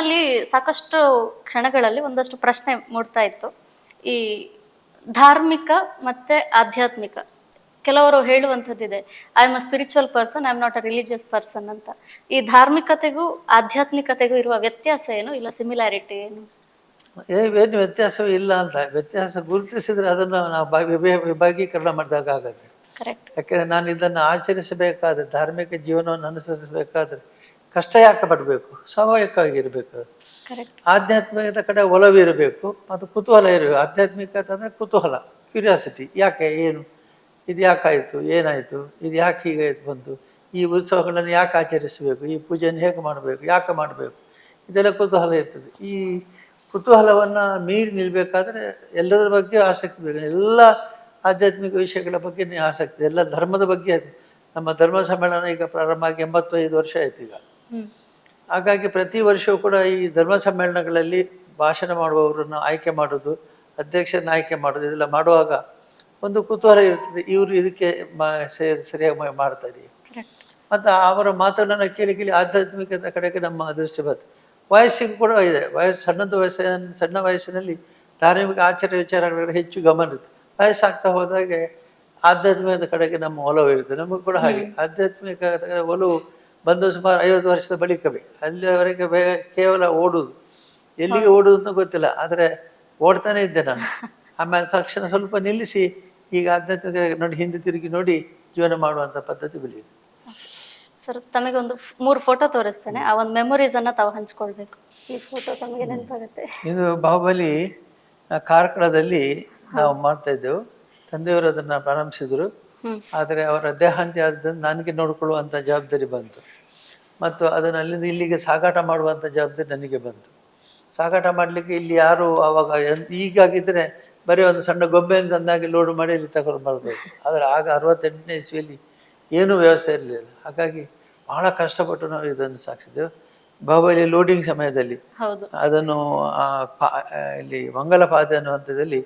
ನನ್ನಲ್ಲಿ ಸಾಕಷ್ಟು ಕ್ಷಣಗಳಲ್ಲಿ ಒಂದಷ್ಟು ಪ್ರಶ್ನೆ ಮೂಡ್ತಾ ಇತ್ತು. ಈ ಧಾರ್ಮಿಕ ಮತ್ತೆ ಆಧ್ಯಾತ್ಮಿಕ ಕೆಲವರು ಹೇಳುವಂಥದ್ದಿದೆ I am a spiritual person I am not a religious person ಅಂತ. ಈ ಧಾರ್ಮಿಕತೆಗೂ ಆಧ್ಯಾತ್ಮಿಕತೆಗೂ ಇರುವ ವ್ಯತ್ಯಾಸ ಏನು ಇಲ್ಲ ಸಿಮಿಲಾರಿಟಿ ಏನು? ಏನು ವ್ಯತ್ಯಾಸವೇ ಇಲ್ಲ ಅಂತ. ವ್ಯತ್ಯಾಸ ಗುರುತಿಸಿದ್ರೆ ಅದನ್ನು ನಾವು ವಿಭಾಗೀಕರಣ ಮಾಡಿದಾಗ ಆಗುತ್ತೆ ಕರೆಕ್ಟ್ ಯಾಕೆಂದರೆ ನಾನು ಇದನ್ನು ಆಚರಿಸಬೇಕಾದ್ರೆ ಧಾರ್ಮಿಕ ಜೀವನವನ್ನು ಅನುಸರಿಸಬೇಕಾದ್ರೆ ಕಷ್ಟ ಯಾಕೆ ಪಡಬೇಕು? ಸ್ವಾಭಾವಿಕವಾಗಿರಬೇಕು ಆಧ್ಯಾತ್ಮಿಕದ ಕಡೆ ಒಲವಿರಬೇಕು ಮತ್ತು ಕುತೂಹಲ ಇರಬೇಕು. ಆಧ್ಯಾತ್ಮಿಕ ಅಂದರೆ ಕುತೂಹಲ ಕ್ಯೂರಿಯಾಸಿಟಿ ಯಾಕೆ? ಏನು? ಇದು ಯಾಕಾಯಿತು ಏನಾಯಿತು? ಇದು ಯಾಕೆ ಹೀಗೆ ಬಂತು? ಈ ಉತ್ಸವಗಳನ್ನು ಯಾಕೆ ಆಚರಿಸಬೇಕು? ಈ ಪೂಜೆಯನ್ನು ಹೇಗೆ ಮಾಡಬೇಕು? ಯಾಕೆ ಮಾಡಬೇಕು? ಇದೆಲ್ಲ ಕುತೂಹಲ ಇರ್ತದೆ. ಈ ಕುತೂಹಲವನ್ನು ಮೀರಿ ನಿಲ್ಲಬೇಕಾದ್ರೆ ಎಲ್ಲದರ ಬಗ್ಗೆ ಆಸಕ್ತಿ ಬೇಕು ಎಲ್ಲ ಆಧ್ಯಾತ್ಮಿಕ ವಿಷಯಗಳ ಬಗ್ಗೆ ಆಸಕ್ತಿ. ಎಲ್ಲ ಧರ್ಮದ ಬಗ್ಗೆ ನಮ್ಮ ಧರ್ಮ ಸಮ್ಮೇಳನ ಈಗ ಪ್ರಾರಂಭ ಆಗಿ ಎಂಬತ್ತೈದು ವರ್ಷ ಆಯ್ತು ಈಗ. ಹಾಗಾಗಿ ಪ್ರತಿ ವರ್ಷವೂ ಕೂಡ ಈ ಧರ್ಮ ಸಮ್ಮೇಳನಗಳಲ್ಲಿ ಭಾಷಣ ಮಾಡುವವರನ್ನು ಆಯ್ಕೆ ಮಾಡೋದು ಅಧ್ಯಕ್ಷರನ್ನ ಆಯ್ಕೆ ಮಾಡೋದು ಇದೆಲ್ಲ ಮಾಡುವಾಗ ಒಂದು ಕುತೂಹಲ ಇರ್ತದೆ ಇವರು ಇದಕ್ಕೆ ಸರಿಯಾಗಿ ಮಾಡ್ತಾರೆ. ಮತ್ತು ಅವರ ಮಾತುಗಳನ್ನು ಕೇಳಿ ಕೇಳಿ ಆಧ್ಯಾತ್ಮಿಕದ ಕಡೆಗೆ ನಮ್ಮ ಅದೃಷ್ಟ ಬರ್ತದೆ ವಯಸ್ಸಿಗೂ ಕೂಡ ಇದೆ ವಯಸ್ಸು ಸಣ್ಣದು ವಯಸ್ಸಿನ ಸಣ್ಣ ವಯಸ್ಸಿನಲ್ಲಿ ಧಾರ್ಮಿಕ ಆಚಾರ ವಿಚಾರಗಳ ಹೆಚ್ಚು ಗಮನ ಇರುತ್ತೆ. ವಯಸ್ಸಾಗ್ತಾ ಹೋದಾಗೆ ಆಧ್ಯಾತ್ಮಿಕದ ಕಡೆಗೆ ನಮ್ಮ ಒಲವು ಇರುತ್ತೆ ನಮಗೂ ಕೂಡ ಹಾಗೆ. ಆಧ್ಯಾತ್ಮಿಕ ಒಲವು ಬಂದು ಸುಮಾರು ಐವತ್ತು ವರ್ಷದ ಬಳಿಕವೇ ಅಲ್ಲಿವರೆಗೆ ಬೇ ಕೇವಲ ಓಡುದು. ಎಲ್ಲಿಗೆ ಓಡುದು ಅಂತ ಗೊತ್ತಿಲ್ಲ. ಆದರೆ ಓಡ್ತಾನೆ ಇದ್ದೆ ನಾನು. ಆಮೇಲೆ ತಕ್ಷಣ ಸ್ವಲ್ಪ ನಿಲ್ಲಿಸಿ ಈಗ ಆಧ್ಯಾತ್ಮಿಕ ನೋಡಿ ಹಿಂದೆ ತಿರುಗಿ ನೋಡಿ ಜೀವನ ಮಾಡುವಂಥ ಪದ್ಧತಿ ಬೆಳೆಯಿದೆ ಸರ್ ತಮಗೊಂದು ಮೂರು ಫೋಟೋ ತೋರಿಸ್ತೇನೆ. ಆ ಒಂದು ಮೆಮೊರೀಸ್ ಅನ್ನ ತಾವು ಹಂಚ್ಕೊಳ್ಬೇಕು. ಈ ಫೋಟೋ ತಮಗೆ ನೆನಪಾಗುತ್ತೆ. ಇದು ಬಾಹುಬಲಿ ಕಾರ್ಕಳದಲ್ಲಿ ನಾವು ಮಾಡ್ತಾ ಇದ್ದೆವು. ತಂದೆಯವರು ಅದನ್ನ ಪ್ರಾರಂಭಿಸಿದರು. ಆದರೆ ಅವರ ದೇಹಾಂತ್ಯ ಆದದ್ದು ನನಗೆ ನೋಡಿಕೊಳ್ಳುವಂಥ ಜವಾಬ್ದಾರಿ ಬಂತು. ಮತ್ತು ಅದನ್ನು ಅಲ್ಲಿಂದ ಇಲ್ಲಿಗೆ ಸಾಗಾಟ ಮಾಡುವಂಥ ಜವಾಬ್ದಾರಿ ನನಗೆ ಬಂತು. ಸಾಗಾಟ ಮಾಡಲಿಕ್ಕೆ ಇಲ್ಲಿ ಯಾರು ಆವಾಗ ಈಗಾಗಿದ್ದರೆ ಬರೀ ಒಂದು ಸಣ್ಣ ಗೊಂಬೆಯನ್ನು ತಂದಾಗಿ ಲೋಡ್ ಮಾಡಿ ಇಲ್ಲಿ ತಗೊಂಡು ಬರಬೇಕು ಆದರೆ ಆಗ ಅರವತ್ತೆಂಟನೇ ಇಸ್ವಿಯಲ್ಲಿ ಏನೂ ವ್ಯವಸ್ಥೆ ಇರಲಿಲ್ಲ. ಹಾಗಾಗಿ ಬಹಳ ಕಷ್ಟಪಟ್ಟು ನಾವು ಇದನ್ನು ಸಾಗಿಸಿದ್ದೆವು ಬಾಹುಬಲಿ ಲೋಡಿಂಗ್ ಸಮಯದಲ್ಲಿ ಅದನ್ನು ಇಲ್ಲಿ ಮಂಗಲ ಪಾದ ಅನ್ನುವಂಥದ್ದಲ್ಲಿ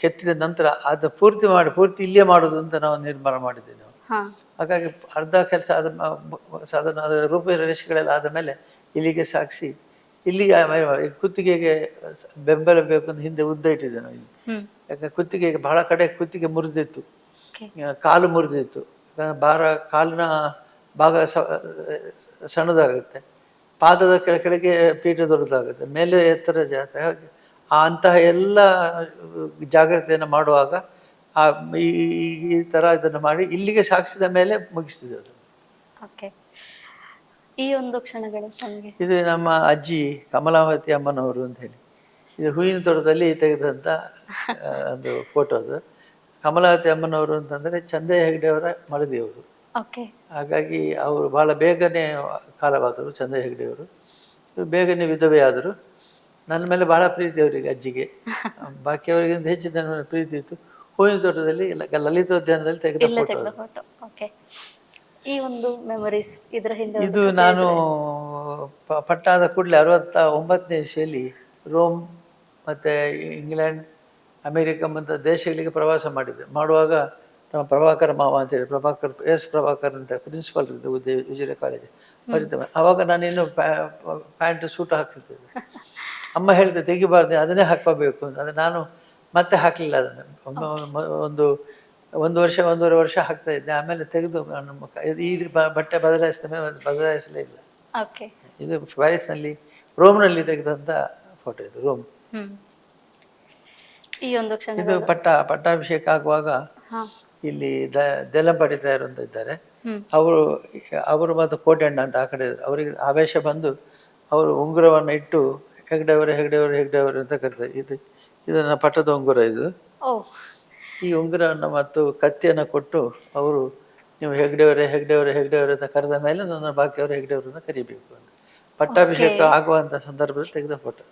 ಕೆತ್ತಿದ ನಂತರ ಅದು ಪೂರ್ತಿ ಮಾಡಿ ಪೂರ್ತಿ ಇಲ್ಲೇ ಮಾಡೋದು ಅಂತ ನಾವು ನಿರ್ಮಾಣ ಮಾಡಿದ್ದೇವೆ ನಾವು. ಹಾಗಾಗಿ ಅರ್ಧ ಕೆಲಸ ಆದ ಸಾಧನ ರೂಪರೇಷೆಗಳೆಲ್ಲ ಆದ ಮೇಲೆ ಇಲ್ಲಿಗೆ ಸಾಕ್ಷಿ ಇಲ್ಲಿಗೆ ಕುತ್ತಿಗೆಗೆ ಬೆಂಬಲ ಬೇಕು ಅಂತ ಹಿಂದೆ ಉದ್ದ ಇಟ್ಟಿದ್ದೆ ನಾವು ಇಲ್ಲಿ. ಯಾಕಂದ್ರೆ ಕುತ್ತಿಗೆಗೆ ಬಹಳ ಕಡೆ ಕುತ್ತಿಗೆ ಮುರಿದಿತ್ತು. ಕಾಲು ಮುರಿದಿತ್ತು. ಯಾಕಂದ್ರೆ ಭಾರ ಕಾಲಿನ ಭಾಗ ಸಣ್ಣದಾಗುತ್ತೆ. ಪಾದದ ಕೆಳ ಕೆಳಗೆ ಪೀಠ ದೊಡ್ಡದಾಗುತ್ತೆ. ಮೇಲೆ ಎತ್ತರ ಜಾತ್ರೆ ಹಾಗೆ ಅಂತಹ ಎಲ್ಲ ಜಾಗ್ರತೆಯನ್ನು ಮಾಡುವಾಗ ಆ ಈ ಈ- ಥರ ಇದನ್ನು ಮಾಡಿ ಇಲ್ಲಿಗೆ ಸಾಕ್ಷಿದ ಮೇಲೆ ಮುಗಿಸ್ತಿದ್ದೆ ಅದು. ಓಕೆ. ಈ ಒಂದು ಕ್ಷಣಗಳು ಇದು ನಮ್ಮ ಅಜ್ಜಿ ಕಮಲಾವತಿ ಅಮ್ಮನವರು ಅಂತ ಹೇಳಿ. ಇದು ಹೂವಿನ ತೋಟದಲ್ಲಿ ತೆಗೆದಂತ ಒಂದು ಫೋಟೋ ಅದು. ಕಮಲಾವತಿ ಅಮ್ಮನವರು ಅಂತಂದರೆ ಚಂದಯ್ಯ ಹೆಗ್ಡೆ ಅವರ ಮರದಿಯವರು ಓಕೆ. ಹಾಗಾಗಿ ಅವರು ಬಹಳ ಬೇಗನೆ ಕಾಲವಾದರು ಚಂದ ಹೆಗ್ಡೆಯವರು. ಅವರು ಬೇಗನೆ ವಿಧವೆ ಆದರು ನನ್ನ ಮೇಲೆ ಬಹಳ ಪ್ರೀತಿ ಅವರಿಗೆ ಅಜ್ಜಿಗೆ. ಬಾಕಿಯವರಿಗಿಂತ ಹೆಚ್ಚು ನನ್ನ ಮೇಲೆ ಪ್ರೀತಿ ಇತ್ತು. ಹೂವಿನ ತೋಟದಲ್ಲಿ ಲಲಿತ ಲಲಿತೋದ್ಯಾನದಲ್ಲಿ ತೆಗೆದ ಫೋಟೋ ಓಕೆ ಈ ಒಂದು ಮೆಮೊರೀಸ್ ಇದರ ಹಿಂದೆ ಇದು ನಾನು ಪಟ್ಟಾದ ಕೂಡಲೇ ಅರವತ್ತ ಒಂಬತ್ತನೇ ಇಸ್ವಿಯಲ್ಲಿ ರೋಮ್ ಮತ್ತೆ ಇಂಗ್ಲೆಂಡ್ ಅಮೆರಿಕ ಮತ್ತು ದೇಶಗಳಿಗೆ ಪ್ರವಾಸ ಮಾಡಿದ್ದೆ ಮಾಡುವಾಗ ನಮ್ಮ ಪ್ರಭಾಕರ್ ಮಾವ ಅಂತೇಳಿ ಪ್ರಭಾಕರ್ ಎಸ್ ಪ್ರಭಾಕರ್ ಅಂತ ಪ್ರಿನ್ಸಿಪಾಲ್ ಇದ್ದೆ ಉದ್ಯ ವಿಜಯ ಕಾಲೇಜ್ ಅವಾಗ ನಾನು ನಾನಿನ್ನು ಪ್ಯಾಂಟ್ ಸೂಟ್ ಹಾಕ್ತಿದ್ದೆ. ಅಮ್ಮ ಹೇಳಿದೆ ತೆಗಿಬಾರ್ದು ಅದನ್ನೇ ಹಾಕೋಬೇಕು ಅಂತ. ಅದು ನಾನು ಮತ್ತೆ ಹಾಕಲಿಲ್ಲ ಅದನ್ನು. ಒಂದು ಒಂದು ವರ್ಷ ಒಂದೂವರೆ ವರ್ಷ ಹಾಕ್ತಾ ಇದ್ದೆ. ಆಮೇಲೆ ತೆಗೆದು ನಾನು ಮುಖ- ಈ ಬಟ್ಟೆ ಬದಲಾಯಿಸಿದ ಮೇಲೆ ಬದಲಾಯಿಸಲೇ ಇಲ್ಲ. ಓಕೆ ಇದು ಪ್ಯಾರಿಸ್ನಲ್ಲಿ ರೋಮ್ನಲ್ಲಿ ತೆಗೆದಂಥ ಫೋಟೋ ಇದು ರೋಮ್. ಹ್ಮ್. ಈ ಒಂದು ಕ್ಷಣ ಇದು ಪಟ್ಟ ಪಟ್ಟಾಭಿಷೇಕ ಆಗುವಾಗ ಇಲ್ಲಿ ದ ದೆಲ್ಲಂಪಾಡಿ ತಯಾರು ಅಂತ ಇದ್ದಾರೆ. ಅವರು ಅವರು ಮತ್ತು ಕೋಟೆಣ್ಣ ಅಂತ ಆ ಕಡೆ. ಅವರಿಗೆ ಆವೇಶ ಬಂದು ಅವರು ಉಂಗುರವನ್ನು ಇಟ್ಟು ಹೆಗ್ಡೆವರು ಹೆಗ್ಡೆವರು ಹೆಗ್ಡೆವರು ಅಂತ ಕರೀತಾರೆ. ಇದು ಇದು ನನ್ನ ಪಟ್ಟದ ಉಂಗುರ ಇದು. ಈ ಉಂಗುರವನ್ನು ಮತ್ತು ಕತ್ತಿಯನ್ನು ಕೊಟ್ಟು ಅವರು ನೀವು ಹೆಗ್ಡೆಯವರೇ ಹೆಗ್ಡೆಯವರೇ ಹೆಗ್ಡೆಯವರೇ ಅಂತ ಕರೆದ ಮೇಲೆ ನನ್ನ ಬಾಕಿಯವರು ಅಂತ ಕರಿಬೇಕು ಅಂತ. ಪಟ್ಟಾಭಿಷೇಕ ಆಗುವಂಥ ಸಂದರ್ಭದಲ್ಲಿ ತೆಗೆದ ಫೋಟೋ.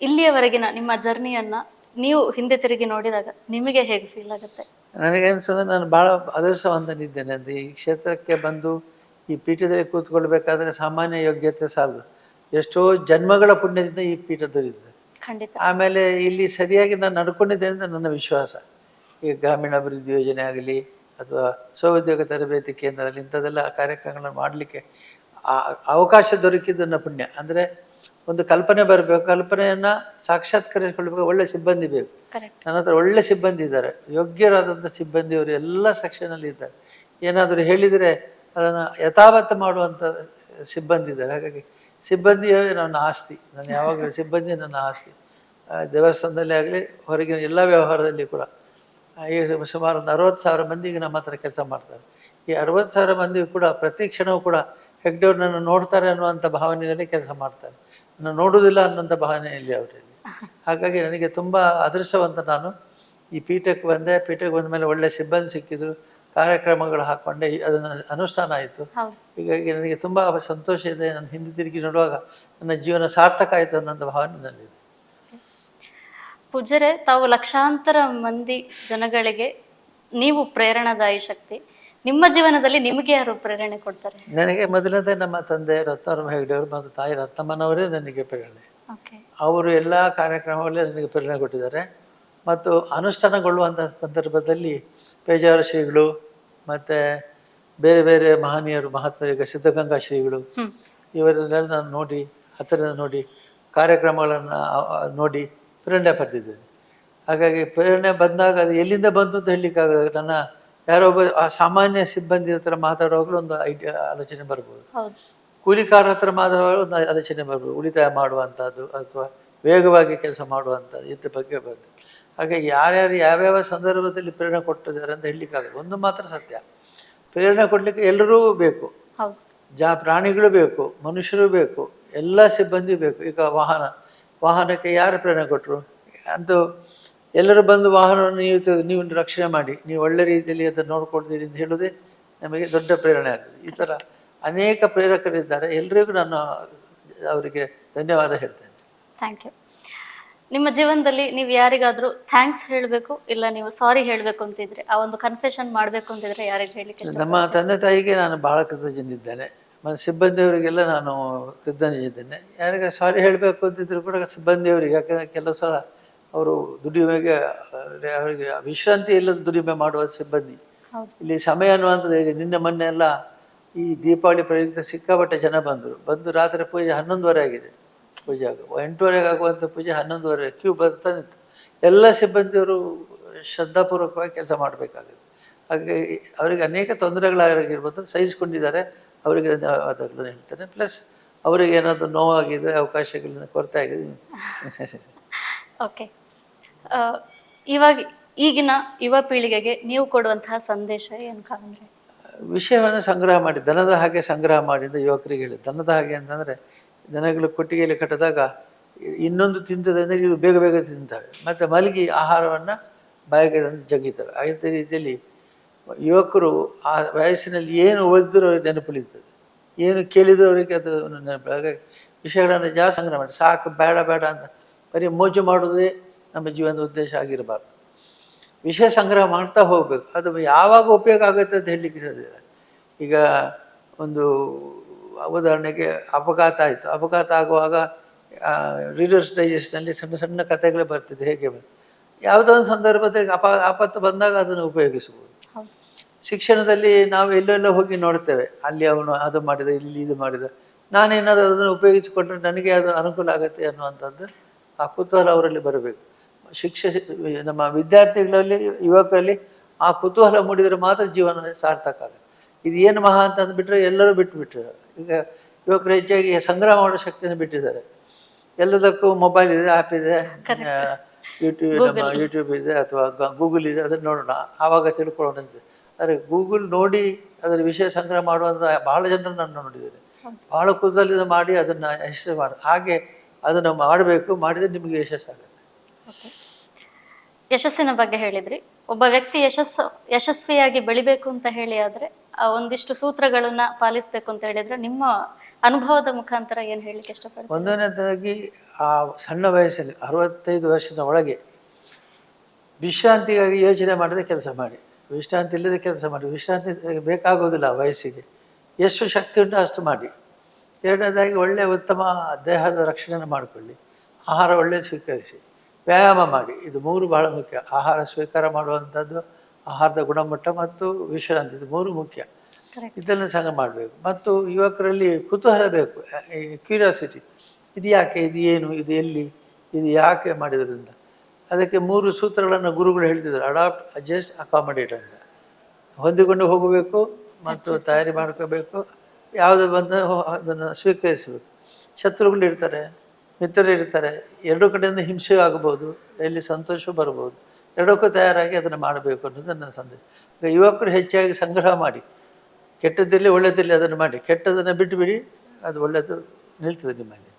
ಇಲ್ಲಿಯವರೆಗಿನ ನಿಮ್ಮ ಜರ್ನಿಯನ್ನ ನೀವು ಹಿಂದೆ ತಿರುಗಿ ನೋಡಿದಾಗ ನಿಮಗೆ ಹೇಗೆ ಫೀಲ್ ಆಗುತ್ತೆ? ನನಗೆ ಅನಿಸೋದು ನಾನು ಭಾಳ ಅದೃಷ್ಟವಂತನಿದ್ದೇನೆ ಅಂತ ಈ ಕ್ಷೇತ್ರಕ್ಕೆ ಬಂದು ಈ ಪೀಠದಲ್ಲಿ ಕೂತ್ಕೊಳ್ಬೇಕಾದ್ರೆ ಸಾಮಾನ್ಯ ಯೋಗ್ಯತೆ ಸಾಲದು ಎಷ್ಟೋ ಜನ್ಮಗಳ ಪುಣ್ಯದಿಂದ ಈ ಪೀಠ ಖಂಡಿತ. ಆಮೇಲೆ ಇಲ್ಲಿ ಸರಿಯಾಗಿ ನಾನು ನಡ್ಕೊಂಡಿದ್ದೇನೆ ಅಂತ ನನ್ನ ವಿಶ್ವಾಸ. ಈ ಗ್ರಾಮೀಣ ಅಭಿವೃದ್ಧಿ ಯೋಜನೆ ಆಗಲಿ ಅಥವಾ ಸ್ವಉದ್ಯೋಗ ತರಬೇತಿ ಕೇಂದ್ರ ಆಗಲಿ ಇಂಥದ್ದೆಲ್ಲ ಕಾರ್ಯಕ್ರಮಗಳನ್ನು ಮಾಡಲಿಕ್ಕೆ ಅವಕಾಶ ದೊರಕಿದ್ದು ನನ್ನ ಪುಣ್ಯ. ಅಂದರೆ ಒಂದು ಕಲ್ಪನೆ ಬರಬೇಕು. ಕಲ್ಪನೆಯನ್ನ ಸಾಕ್ಷಾತ್ಕರಿಸಿಕೊಳ್ಬೇಕು ಒಳ್ಳೆ ಸಿಬ್ಬಂದಿ ಬೇಕು. ನನ್ನ ಹತ್ರ ಒಳ್ಳೆ ಸಿಬ್ಬಂದಿ ಇದ್ದಾರೆ. ಯೋಗ್ಯರಾದಂಥ ಸಿಬ್ಬಂದಿಯವರು ಎಲ್ಲ ಸೆಕ್ಷನಲ್ಲಿ ಇದ್ದಾರೆ. ಏನಾದರೂ ಹೇಳಿದರೆ ಅದನ್ನು ಯಥಾವತ್ತು ಮಾಡುವಂಥ ಸಿಬ್ಬಂದಿ ಇದ್ದಾರೆ. ಹಾಗಾಗಿ ಸಿಬ್ಬಂದಿಯೇ ನನ್ನ ಆಸ್ತಿ ನಾನು ಯಾವಾಗಲೂ ಸಿಬ್ಬಂದಿ ನನ್ನ ಆಸ್ತಿ. ದೇವಸ್ಥಾನದಲ್ಲಿ ಆಗಲಿ, ಹೊರಗಿನ ಎಲ್ಲ ವ್ಯವಹಾರದಲ್ಲಿ ಕೂಡ. ಈಗ ಸುಮಾರು ಒಂದು ಅರವತ್ತು ಸಾವಿರ ಮಂದಿಗೆ ನಮ್ಮ ಹತ್ರ ಕೆಲಸ ಮಾಡ್ತಾರೆ. ಈ ಅರವತ್ತು ಸಾವಿರ ಮಂದಿ ಕೂಡ ಪ್ರತಿ ಕ್ಷಣವೂ ಕೂಡ ಹೆಗ್ಡೆಯವ್ರು ನನ್ನ ನೋಡ್ತಾರೆ ಅನ್ನುವಂಥ ಭಾವನೆಯಲ್ಲಿ ಕೆಲಸ ಮಾಡ್ತಾರೆ. ನಾನು ನೋಡುವುದಿಲ್ಲ ಅನ್ನುವಂಥ ಭಾವನೆಯಲ್ಲಿ ಅವರಲ್ಲಿ. ಹಾಗಾಗಿ ನನಗೆ ತುಂಬ ಅದೃಷ್ಟವಂತ ನಾನು ಈ ಪೀಠಕ್ಕೆ ಬಂದೆ. ಪೀಠಕ್ಕೆ ಬಂದ ಮೇಲೆ ಒಳ್ಳೆ ಸಿಬ್ಬಂದಿ ಸಿಕ್ಕಿದ್ರು. ಕಾರ್ಯಕ್ರಮಗಳು ಹಾಕೊಂಡೆ ಅದನ್ನು ಅನುಷ್ಠಾನ ಆಯಿತು. ಹೀಗಾಗಿ ನನಗೆ ತುಂಬ ಸಂತೋಷ ಇದೆ ನಾನು ಹಿಂದೆ ತಿರುಗಿ ನೋಡುವಾಗ ನನ್ನ ಜೀವನ ಸಾರ್ಥಕ ಆಯಿತು ಅನ್ನೋದು ಭಾವನೆ ನನ್ನಿದೆ ಪೂಜರೆ ತಾವು ಲಕ್ಷಾಂತರ ಮಂದಿ ಜನಗಳಿಗೆ ನೀವು ಪ್ರೇರಣಾದಾಯಿ ಶಕ್ತಿ. ನಿಮ್ಮ ಜೀವನದಲ್ಲಿ ನಿಮಗೆ ಯಾರು ಪ್ರೇರಣೆ ಕೊಡ್ತಾರೆ? ನನಗೆ ಮೊದಲನೇ ನಮ್ಮ ತಂದೆ ರತ್ನವರಮ ಹೆಗ್ಡೆಯವರು ಮತ್ತು ತಾಯಿ ರತ್ನಮ್ಮನವರೇ ನನಗೆ ಪ್ರೇರಣೆ. ಅವರು ಎಲ್ಲ ಕಾರ್ಯಕ್ರಮಗಳಲ್ಲಿ ನನಗೆ ಪ್ರೇರಣೆ ಕೊಟ್ಟಿದ್ದಾರೆ. ಮತ್ತು ಅನುಷ್ಠಾನಗೊಳ್ಳುವಂತಹ ಸಂದರ್ಭದಲ್ಲಿ ಪೇಜಾವರ ಶ್ರೀಗಳು ಮತ್ತು ಬೇರೆ ಬೇರೆ ಮಹನೀಯರು ಮಹಾತ್ಮರಿಗೆ ಸಿದ್ಧಗಂಗಾ ಶ್ರೀಗಳು ಇವರೆಲ್ಲ ಇವರನ್ನೆಲ್ಲ ನಾನು ನೋಡಿ ಹತ್ತಿರದ ನೋಡಿ ಕಾರ್ಯಕ್ರಮಗಳನ್ನು ನೋಡಿ ಪ್ರೇರಣೆ ಪಡೆದಿದ್ದೇನೆ. ಹಾಗಾಗಿ ಪ್ರೇರಣೆ ಬಂದಾಗ ಅದು ಎಲ್ಲಿಂದ ಬಂತು ಅಂತ ಹೇಳಲಿಕ್ಕಾಗಲ್ಲ ನನ್ನ ಯಾರೋ ಒಬ್ಬ ಆ ಸಾಮಾನ್ಯ ಸಿಬ್ಬಂದಿ ಹತ್ರ ಮಾತಾಡುವಾಗಲೂ ಒಂದು ಐಡಿಯಾ ಆಲೋಚನೆ ಬರ್ಬೋದು. ಕೂಲಿಕಾರ ಹತ್ರ ಮಾತಾಡುವಾಗ ಒಂದು ಆಲೋಚನೆ ಬರ್ಬೋದು. ಉಳಿತಾಯ ಮಾಡುವಂಥದ್ದು ಅಥವಾ ವೇಗವಾಗಿ ಕೆಲಸ ಮಾಡುವಂಥದ್ದು ಇದ್ರ ಬಗ್ಗೆ ಬಂದು ಹಾಗೆ ಯಾರ್ಯಾರು ಯಾವ್ಯಾವ ಸಂದರ್ಭದಲ್ಲಿ ಪ್ರೇರಣೆ ಕೊಟ್ಟಿದ್ದಾರೆ ಅಂತ ಹೇಳಲಿಕ್ಕಾಗಲ್ಲ. ಒಂದು ಮಾತ್ರ ಸತ್ಯ. ಪ್ರೇರಣೆ ಕೊಡಲಿಕ್ಕೆ ಎಲ್ಲರೂ ಬೇಕು. ಜಾ ಪ್ರಾಣಿಗಳು ಬೇಕು ಮನುಷ್ಯರು ಬೇಕು ಎಲ್ಲ ಸಿಬ್ಬಂದಿ ಬೇಕು. ಈಗ ವಾಹನ ವಾಹನಕ್ಕೆ ಯಾರು ಪ್ರೇರಣೆ ಕೊಟ್ಟರು ಅಂತೂ ಎಲ್ಲರೂ ಬಂದು ವಾಹನವನ್ನು ನೀವು ನೀವು ರಕ್ಷಣೆ ಮಾಡಿ ನೀವು ಒಳ್ಳೆ ರೀತಿಯಲ್ಲಿ ಅದನ್ನು ನೋಡ್ಕೊಳ್ತೀರಿ ಅಂತ ಹೇಳೋದೇ ನಮಗೆ ದೊಡ್ಡ ಪ್ರೇರಣೆ ಆಗ್ತದೆ. ಈ ಥರ ಅನೇಕ ಪ್ರೇರಕರಿದ್ದಾರೆ. ಎಲ್ರಿಗೂ ನಾನು ಅವರಿಗೆ ಧನ್ಯವಾದ ಹೇಳ್ತೇನೆ. Thank you. ನಿಮ್ಮ ಜೀವನದಲ್ಲಿ ನೀವು ಯಾರಿಗಾದ್ರೂ ಥ್ಯಾಂಕ್ಸ್ ಹೇಳಬೇಕು ಇಲ್ಲ ನೀವು ಸಾರಿ ಹೇಳಬೇಕು ಅಂತಿದ್ರೆ ಆ ಒಂದು ಕನ್ಫೆಷನ್ ಮಾಡಬೇಕು ಅಂತಿದ್ರೆ ಯಾರಿಗೆ ಹೇಳಲಿಕ್ಕೆ ನಮ್ಮ ತಂದೆ ತಾಯಿಗೆ ನಾನು ಬಹಳ ಕೃತಜ್ಞನಿದ್ದೇನೆ. ಮತ್ತು ಸಿಬ್ಬಂದಿಯವರಿಗೆಲ್ಲ ನಾನು ಕೃತಜ್ಞನಿದ್ದೇನೆ. ಯಾರಿಗೆ ಸಾರಿ ಹೇಳಬೇಕು ಅಂತಿದ್ರು ಕೂಡ ಸಿಬ್ಬಂದಿಯವರಿಗೆ ಯಾಕಂದರೆ ಕೆಲವು ಸಲ ಅವರು ದುಡಿಮೆಗೆ ಅವರಿಗೆ ವಿಶ್ರಾಂತಿ ಇಲ್ಲದ ದುಡಿಮೆ ಮಾಡುವ ಸಿಬ್ಬಂದಿ. ಇಲ್ಲಿ ಸಮಯ ಅನ್ನುವಂಥದ್ದು ಈಗ ನಿನ್ನೆ ಮೊನ್ನೆ ಎಲ್ಲ ಈ ದೀಪಾವಳಿ ಪ್ರಯುಕ್ತ ಸಿಕ್ಕಾಪಟ್ಟೆ ಜನ ಬಂದರು. ಬಂದು ರಾತ್ರಿ ಪೂಜೆ ಹನ್ನೊಂದುವರೆ ಆಗಿದೆ. ಪೂಜೆ ಆಗ ಎಂಟೂವರೆಗೆ ಆಗುವಂಥ ಪೂಜೆ ಹನ್ನೊಂದುವರೆ ಕ್ಯೂ ಬರ್ತಾನೆ ಎಲ್ಲ ಸಿಬ್ಬಂದಿಯವರು ಶ್ರದ್ಧಾಪೂರ್ವಕವಾಗಿ ಕೆಲಸ ಮಾಡಬೇಕಾಗುತ್ತೆ. ಹಾಗೆ ಅವರಿಗೆ ಅನೇಕ ತೊಂದರೆಗಳಾಗಿರ್ಬೋದು ಸಹಿಸಿಕೊಂಡಿದ್ದಾರೆ. ಅವರಿಗೆ ಧನ್ಯವಾದಗಳನ್ನು ಹೇಳ್ತೇನೆ. ಪ್ಲಸ್ ಅವರಿಗೆ ಏನಾದರೂ ನೋವಾಗಿದ್ದರೆ ಅವಕಾಶಗಳನ್ನ ಕೊರತೆ ಆಗಿದೆ. ಓಕೆ ಇವಾಗ ಈಗಿನ ಯುವ ಪೀಳಿಗೆಗೆ ನೀವು ಕೊಡುವಂತಹ ಸಂದೇಶ ಏನು ಕಾರಂದ್ರೆ ವಿಷಯವನ್ನು ಸಂಗ್ರಹ ಮಾಡಿ ದನದ ಹಾಗೆ ಸಂಗ್ರಹ ಮಾಡಿದ ಯುವಕರಿಗೆ ಹೇಳಿ. ದನದ ಹಾಗೆ ಅಂತಂದರೆ ದನಗಳು ಕೊಟ್ಟಿಗೆಯಲ್ಲಿ ಕಟ್ಟಿದಾಗ ಇನ್ನೊಂದು ತಿಂತದೆ ಅಂದರೆ ಇದು ಬೇಗ ಬೇಗ ತಿಂತವೆ ಮತ್ತು ಮಲಗಿ ಆಹಾರವನ್ನು ಬಾಯಿಗೆ ತಂದು ಜಗಿತವೆ ಅದೇ ರೀತಿಯಲ್ಲಿ ಯುವಕರು ಆ ವಯಸ್ಸಿನಲ್ಲಿ ಏನು ಓದಿದ್ರು ಅವ್ರಿಗೆ ನೆನಪುಳಿತದೆ ಏನು ಕೇಳಿದ್ರು ಅವರಿಗೆ ಅದು ನೆನಪು. ಹಾಗಾಗಿ ವಿಷಯಗಳನ್ನು ಜಾಸ್ತಿ ಸಂಗ್ರಹ ಮಾಡಿ. ಸಾಕು, ಬೇಡ ಬೇಡ ಅಂತ ಬರೀ ಮೋಜು ಮಾಡೋದೇ ನಮ್ಮ ಜೀವನದ ಉದ್ದೇಶ ಆಗಿರಬಾರ್ದು. ವಿಷಯ ಸಂಗ್ರಹ ಮಾಡ್ತಾ ಹೋಗಬೇಕು. ಅದು ಯಾವಾಗ ಉಪಯೋಗ ಆಗುತ್ತೆ ಅಂತ ಹೇಳಲಿಕ್ಕೆ ಸಾಧ್ಯ. ಈಗ ಒಂದು ಉದಾಹರಣೆಗೆ ಅಪಘಾತ ಆಯಿತು. ಅಪಘಾತ ಆಗುವಾಗ ರೀಡರ್ಸ್ ಡೈಜೆಸ್ಟ್ನಲ್ಲಿ ಸಣ್ಣ ಸಣ್ಣ ಕಥೆಗಳೇ ಬರ್ತಿದೆ. ಹೇಗೆ ಯಾವುದೋ ಒಂದು ಸಂದರ್ಭದಲ್ಲಿ ಅಪ ಆಪತ್ತು ಬಂದಾಗ ಅದನ್ನು ಉಪಯೋಗಿಸಬಹುದು. ಶಿಕ್ಷಣದಲ್ಲಿ ನಾವು ಎಲ್ಲೆಲ್ಲೋ ಹೋಗಿ ನೋಡ್ತೇವೆ. ಅಲ್ಲಿ ಅವನು ಅದು ಮಾಡಿದ ಇಲ್ಲಿ ಇದು ಮಾಡಿದ. ನಾನೇನಾದರೂ ಅದನ್ನು ಉಪಯೋಗಿಸಿಕೊಂಡ್ರೆ ನನಗೆ ಅದು ಅನುಕೂಲ ಆಗುತ್ತೆ ಅನ್ನುವಂಥದ್ದು ಆ ಕುತೂಹಲ ಅವರಲ್ಲಿ ಬರಬೇಕು. ಶಿಕ್ಷ ನಮ್ಮ ವಿದ್ಯಾರ್ಥಿಗಳಲ್ಲಿ ಯುವಕರಲ್ಲಿ ಆ ಕುತೂಹಲ ಮೂಡಿದರೆ ಮಾತ್ರ ಜೀವನ ಸಾರ್ಥಕ ಆಗುತ್ತೆ. ಇದು ಏನು ಮಹಾ ಅಂತ ಅಂದ್ಬಿಟ್ರೆ ಎಲ್ಲರೂ ಬಿಟ್ಟುಬಿಟ್ರು ಈಗ ಯುವಕರು ಹೆಚ್ಚಾಗಿ ಸಂಗ್ರಹ ಮಾಡೋ ಶಕ್ತಿಯನ್ನು ಬಿಟ್ಟಿದ್ದಾರೆ. ಎಲ್ಲದಕ್ಕೂ ಮೊಬೈಲ್ ಇದೆ ಆ್ಯಪ್ ಇದೆ ಯೂಟ್ಯೂಬ್ ನಮ್ಮ ಯೂಟ್ಯೂಬ್ ಇದೆ ಅಥವಾ ಗೂಗಲ್ ಇದೆ ಅದನ್ನು ನೋಡೋಣ. ಆವಾಗ ತಿಳ್ಕೊಳ್ಳೋಣ ಅಂತ. ಆದರೆ ಗೂಗಲ್ ನೋಡಿ ಅದರ ವಿಷಯ ಸಂಗ್ರಹ ಮಾಡುವಂಥ ಭಾಳ ಜನರನ್ನು ನಾನು ನೋಡಿದ್ದೇನೆ. ಭಾಳ ಕುತೂಹಲದಿಂದ ಮಾಡಿ ಅದನ್ನು ಯಶಸ್ಸು ಮಾಡಿ ಹಾಗೆ ಅದನ್ನು ಮಾಡಬೇಕು ಮಾಡಿದರೆ ನಿಮಗೆ ಯಶಸ್ಸಾಗುತ್ತೆ ಯಶಸ್ಸಿನ ಬಗ್ಗೆ ಹೇಳಿದ್ರಿ. ಒಬ್ಬ ವ್ಯಕ್ತಿ ಯಶಸ್ಸು ಯಶಸ್ವಿಯಾಗಿ ಬೆಳಿಬೇಕು ಅಂತ ಹೇಳಿ ಆದ್ರೆ ಒಂದಿಷ್ಟು ಸೂತ್ರಗಳನ್ನ ಪಾಲಿಸ್ಬೇಕು ಅಂತ ಹೇಳಿದ್ರೆ ನಿಮ್ಮ ಅನುಭವದ ಮುಖಾಂತರ ಏನ್ ಹೇಳಲಿಕ್ಕೆ ಇಷ್ಟಪಡ್ತೀವಿ ಒಂದನೇದಾಗಿ ಆ, ಸಣ್ಣ ವಯಸ್ಸಲ್ಲಿ, ಅರವತ್ತೈದು ವರ್ಷದ ಒಳಗೆ ವಿಶ್ರಾಂತಿಗಾಗಿ ಯೋಚನೆ ಮಾಡದೆ ಕೆಲಸ ಮಾಡಿ. ವಿಶ್ರಾಂತಿ ಇಲ್ಲದೆ ಕೆಲಸ ಮಾಡಿ. ವಿಶ್ರಾಂತಿ ಬೇಕಾಗೋದಿಲ್ಲ ವಯಸ್ಸಿಗೆ. ಎಷ್ಟು ಶಕ್ತಿ ಉಂಟು ಅಷ್ಟು ಮಾಡಿ. ಎರಡನೇದಾಗಿ ಒಳ್ಳೆಯ ಉತ್ತಮ ದೇಹದ ರಕ್ಷಣೆಯನ್ನು ಮಾಡಿಕೊಳ್ಳಿ. ಆಹಾರ ಒಳ್ಳೆ ಸ್ವೀಕರಿಸಿ. ವ್ಯಾಯಾಮ ಮಾಡಿ. ಇದು ಮೂರು ಬಹಳ ಮುಖ್ಯ. ಆಹಾರ ಸ್ವೀಕಾರ ಮಾಡುವಂಥದ್ದು ಆಹಾರದ ಗುಣಮಟ್ಟ ಮತ್ತು ವಿಶ್ರಾಂತಿ ಇದು ಮೂರು ಮುಖ್ಯ. ಇದನ್ನು ಸಂಘ ಮಾಡಬೇಕು. ಮತ್ತು ಯುವಕರಲ್ಲಿ ಕುತೂಹಲ ಬೇಕು ಕ್ಯೂರಿಯಾಸಿಟಿ ಇದು ಯಾಕೆ ಇದು ಏನು ಇದು ಎಲ್ಲಿ ಇದು ಯಾಕೆ ಮಾಡಿದ್ರಿಂದ. ಅದಕ್ಕೆ ಮೂರು ಸೂತ್ರಗಳನ್ನು ಗುರುಗಳು ಹೇಳ್ತಿದ್ರು ಅಡಾಪ್ಟ್ ಅಡ್ಜಸ್ಟ್ ಅಕಾಮಡೇಟ್ ಅಂತ. ಹೊಂದಿಕೊಂಡು ಹೋಗಬೇಕು ಮತ್ತು ತಯಾರಿ ಮಾಡ್ಕೋಬೇಕು. ಯಾವುದು ಬಂದ ಅದನ್ನು ಸ್ವೀಕರಿಸಬೇಕು. ಶತ್ರುಗಳು ಇರ್ತಾರೆ ಮಿತ್ರರು ಇರ್ತಾರೆ ಎರಡು ಕಡೆಯಿಂದ ಹಿಂಸೆ ಆಗಬಹುದು ಎಲ್ಲಿ ಸಂತೋಷ ಬರ್ಬೋದು. ಎರಡಕ್ಕೂ ತಯಾರಾಗಿ ಅದನ್ನು ಮಾಡಬೇಕು ಅನ್ನೋದು ನನ್ನ ಸಂದೇಶ. ಯುವಕರು ಹೆಚ್ಚಾಗಿ ಸಂಗ್ರಹ ಮಾಡಿ ಕೆಟ್ಟದ್ದಿರಲಿ ಒಳ್ಳೆಯದಲ್ಲಿ ಅದನ್ನು ಮಾಡಿ, ಕೆಟ್ಟದನ್ನು ಬಿಟ್ಟುಬಿಡಿ ಅದು ಒಳ್ಳೆಯದು ನಿಲ್ತದೆ ನಿಮ್ಮಲ್ಲಿ.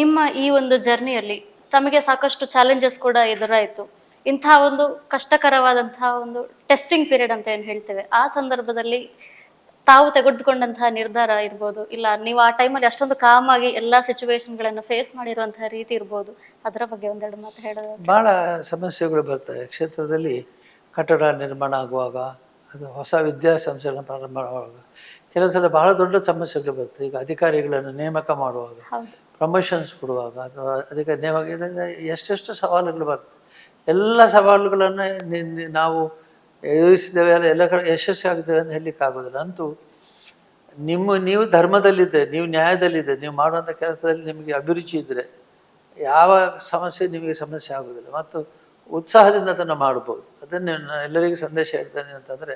ನಿಮ್ಮ ಈ ಒಂದು ಜರ್ನಿಯಲ್ಲಿ ತಮಗೆ ಸಾಕಷ್ಟು ಚಾಲೆಂಜಸ್ ಕೂಡ ಎದುರಾಯಿತು. ಇಂತಹ ಒಂದು ಕಷ್ಟಕರವಾದಂತಹ ಒಂದು ಟೆಸ್ಟಿಂಗ್ ಪೀರಿಯಡ್ ಅಂತ ಏನು ಹೇಳ್ತೇವೆ? ಆ ಸಂದರ್ಭದಲ್ಲಿ ತಾವು ತೆಗೆದುಕೊಂಡಂತಹ ನಿರ್ಧಾರ ಇರ್ಬೋದು. ಇಲ್ಲ ನೀವು ಆ ಟೈಮಲ್ಲಿ ಅಷ್ಟೊಂದು ಕಾಮಾಗಿ ಎಲ್ಲ ಸಿಚುವೇಶನ್ಗಳನ್ನು ಫೇಸ್ ಮಾಡಿರುವಂತಹ ರೀತಿ ಇರ್ಬೋದು. ಅದರ ಬಗ್ಗೆ ಒಂದೆರಡು ಮಾತು ಹೇಳೋದು ಭಾಳ ಸಮಸ್ಯೆಗಳು ಬರ್ತವೆ. ಕ್ಷೇತ್ರದಲ್ಲಿ ಕಟ್ಟಡ ನಿರ್ಮಾಣ ಆಗುವಾಗ ಅದು ಹೊಸ ವಿದ್ಯಾಸಂಸ್ಥೆಗಳನ್ನು ಪ್ರಾರಂಭ ಮಾಡುವಾಗ ಕೆಲವು ಸಲ ಬಹಳ ದೊಡ್ಡ ಸಮಸ್ಯೆಗಳು ಬರ್ತದೆ ಈಗ ಅಧಿಕಾರಿಗಳನ್ನು ನೇಮಕ ಮಾಡುವಾಗ ಪ್ರಮೋಷನ್ಸ್ ಕೊಡುವಾಗ ಅಥವಾ ಅದಕ್ಕೆ ನೇಮಕ ಇದರಿಂದ ಎಷ್ಟೆಷ್ಟು ಸವಾಲುಗಳು ಬರ್ತವೆ. ಎಲ್ಲ ಸವಾಲುಗಳನ್ನು ನಾವು ಎದುರಿಸಿದ್ದೇವೆ ಅಲ್ಲ ಎಲ್ಲ ಕಡೆ ಯಶಸ್ವಿ ಆಗಿದ್ದೇವೆ ಅಂತ ಹೇಳಲಿಕ್ಕೆ ಆಗೋದಿಲ್ಲ. ಅಂತೂ ನಿಮ್ಮ, ನೀವು ಧರ್ಮದಲ್ಲಿದ್ದೆ, ನೀವು ನ್ಯಾಯದಲ್ಲಿದ್ದೆ, ನೀವು ಮಾಡುವಂಥ ಕೆಲಸದಲ್ಲಿ ನಿಮಗೆ ಅಭಿರುಚಿ ಇದ್ದರೆ ಯಾವ ಸಮಸ್ಯೆ ನಿಮಗೆ ಸಮಸ್ಯೆ ಆಗೋದಿಲ್ಲ. ಮತ್ತು ಉತ್ಸಾಹದಿಂದ ಅದನ್ನು ಮಾಡ್ಬೋದು. ಅದನ್ನು ನಾನು ಎಲ್ಲರಿಗೂ ಸಂದೇಶ ಹೇಳ್ತೇನೆ ಅಂತಂದರೆ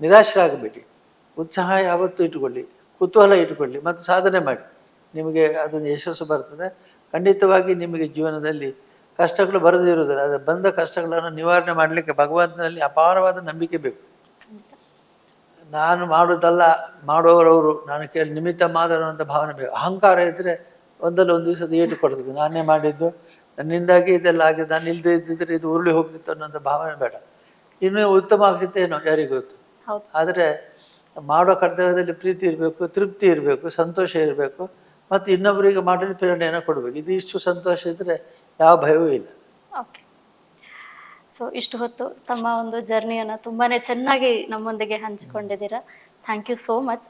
ನಿರಾಶರಾಗಬೇಡಿ. ಉತ್ಸಾಹ ಯಾವತ್ತೂ ಇಟ್ಕೊಳ್ಳಿ ಕುತೂಹಲ ಇಟ್ಕೊಳ್ಳಿ ಮತ್ತು ಸಾಧನೆ ಮಾಡಿ. ನಿಮಗೆ ಅದನ್ನು ಯಶಸ್ಸು ಬರ್ತದೆ. ಖಂಡಿತವಾಗಿ ನಿಮಗೆ ಜೀವನದಲ್ಲಿ ಕಷ್ಟಗಳು ಬರದೇ ಇರುವುದಿಲ್ಲ. ಅದು ಬಂದ ಕಷ್ಟಗಳನ್ನು ನಿವಾರಣೆ ಮಾಡಲಿಕ್ಕೆ ಭಗವಂತನಲ್ಲಿ ಅಪಾರವಾದ ನಂಬಿಕೆ ಬೇಕು. ನಾನು ಮಾಡುವುದಲ್ಲ ಮಾಡುವವರವರು ನಾನು ಕೇಳಿ ನಿಮಿತ್ತ ಮಾತ್ರ ಅಂತ ಭಾವನೆ ಬೇಕು. ಅಹಂಕಾರ ಇದ್ದರೆ ಒಂದಲ್ಲ ಒಂದು ದಿವಸದ ಏಟು ಕೊಡ್ತದೆ ನಾನೇ ಮಾಡಿದ್ದು ನನ್ನಿಂದಾಗಿ ಇದೆಲ್ಲ ಆಗಿದೆ ನಾನು ಇಲ್ಲದೆ ಇದ್ದಿದ್ರೆ ಇದು ಉರುಳಿ ಹೋಗ್ತಿತ್ತು ಅನ್ನೋಂಥ ಭಾವನೆ ಬೇಡ. ಇನ್ನೂ ಉತ್ತಮ ಆಗ್ತಿತ್ತು ಏನೋ ಯಾರಿಗೂ ಗೊತ್ತು. ಆದರೆ ಮಾಡೋ ಕರ್ತವ್ಯದಲ್ಲಿ ಪ್ರೀತಿ ಇರಬೇಕು ತೃಪ್ತಿ ಇರಬೇಕು ಸಂತೋಷ ಇರಬೇಕು ಮತ್ತು ಇನ್ನೊಬ್ಬರಿಗೆ ಮಾಡಲು ಪ್ರೇರಣೆಯನ್ನು ಕೊಡಬೇಕು. ಇದು ಇಷ್ಟು ಸಂತೋಷ ಇದ್ದರೆ ಯಾವ ಭಯವೂ ಇಲ್ಲ. ಓಕೆ ಸೊ ಇಷ್ಟು ಹೊತ್ತು ತಮ್ಮ ಒಂದು ಜರ್ನಿಯನ್ನು ತುಂಬಾನೇ ಚೆನ್ನಾಗಿ ನಮ್ಮೊಂದಿಗೆ ಹಂಚಿಕೊಂಡಿದ್ದೀರಾ. Thank you so much